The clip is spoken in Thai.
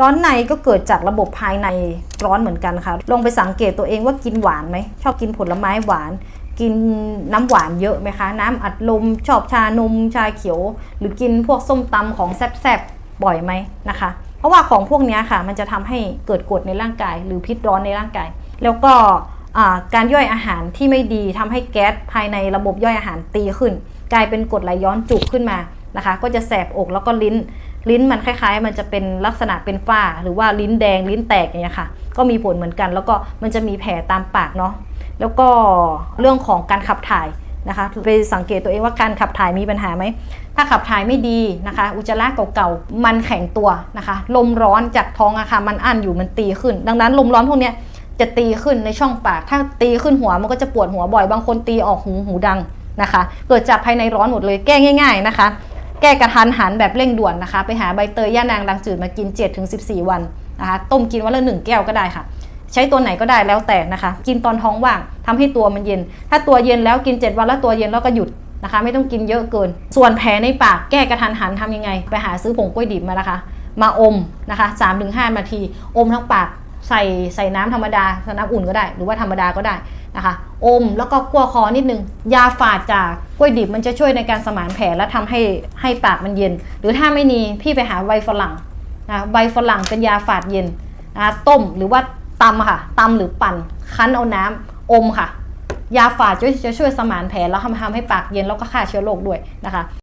ร้อนในก็เกิดจากระบบภายในร้อนเหมือนกันค่ะ ลองไปสังเกตตัวเองว่ากินหวานไหม ชอบกินผลไม้หวาน กินน้ำหวานเยอะไหมคะ น้ำอัดลม ชอบชานม ชาเขียว หรือกินพวกส้มตำของแซ่บๆ บ่อยไหมนะคะ เพราะว่าของพวกนี้ค่ะ มันจะทำให้เกิดกรดในร่างกาย หรือพิษร้อนในร่างกาย แล้วก็การย่อยอาหารที่ไม่ดีทำให้แก๊สภายในระบบย่อยอาหารตีขึ้น กลายเป็นกรดไหลย้อนจุกขึ้นมานะคะ ก็จะแสบอกแล้วก็ลิ้น ลิ้นมันคล้ายๆ มันจะเป็นลักษณะเป็นฝ้า หรือว่าลิ้นแดงลิ้นแตกอย่างเงี้ยค่ะ ก็มีผลเหมือนกัน แล้วก็มันจะมีแผลตามปากเนาะแล้วก็เรื่องของการขับถ่ายนะคะไปสังเกตตัวเองว่าการขับถ่ายมีปัญหาไหมถ้าขับถ่ายไม่ดีนะคะ อุจจาระเก่าๆมันแข็งตัวนะคะ ลมร้อนจากท้องอะค่ะมันอั้นอยู่มันตีขึ้น ดังนั้นลมร้อนพวกเนี้ยจะตีขึ้นในช่องปาก ถ้าตีขึ้นหัวมันก็จะปวดหัวบ่อย บางคนตีออกหูหูดังนะคะ เกิดจากภายในร้อนหมดเลยแก้ง่าย ๆนะคะ แก้กระทันหันแบบเร่งด่วนนะคะ ไปหาใบเตยย่านางดังจืดมากิน 7-14 วันนะคะ ต้มกินวันละหนึ่งแก้วก็ได้ค่ะ ใช้ตัวไหนก็ได้แล้วแต่นะคะ กินตอนท้องว่างทำให้ตัวมันเย็น ถ้าตัวเย็นแล้วกิน 7 วันแล้วตัวเย็นแล้วก็หยุดนะคะ ไม่ต้องกินเยอะเกิน ส่วนแผลในปากแก้กระทันหันทำยังไง ไปหาซื้อผงกล้วยดิบมานะคะ มาอมนะคะ 3-5นาที อมทั้งปาก ใส่ใส่น้ำธรรมดาสน้ำอุ่นก็ได้ หรือว่าธรรมดาก็ได้นะคะอมแล้วก็กลัวคอนิดนึง ยาฝาดจากกล้วยดิบมันจะช่วยในการสมานแผลและทำให้ให้ปากมันเย็น หรือถ้าไม่มีพี่ไปหาใบฝรั่งนะใบฝรั่งเป็นยาฝาดเย็นนะต้มหรือว่าตำค่ะตำหรือปั่นคั้นเอาน้ำอมค่ะ ยาฝาดจะช่วยสมานแผลแล้วทำให้ปากเย็นแล้วก็ฆ่าเชื้อโรคด้วยนะคะ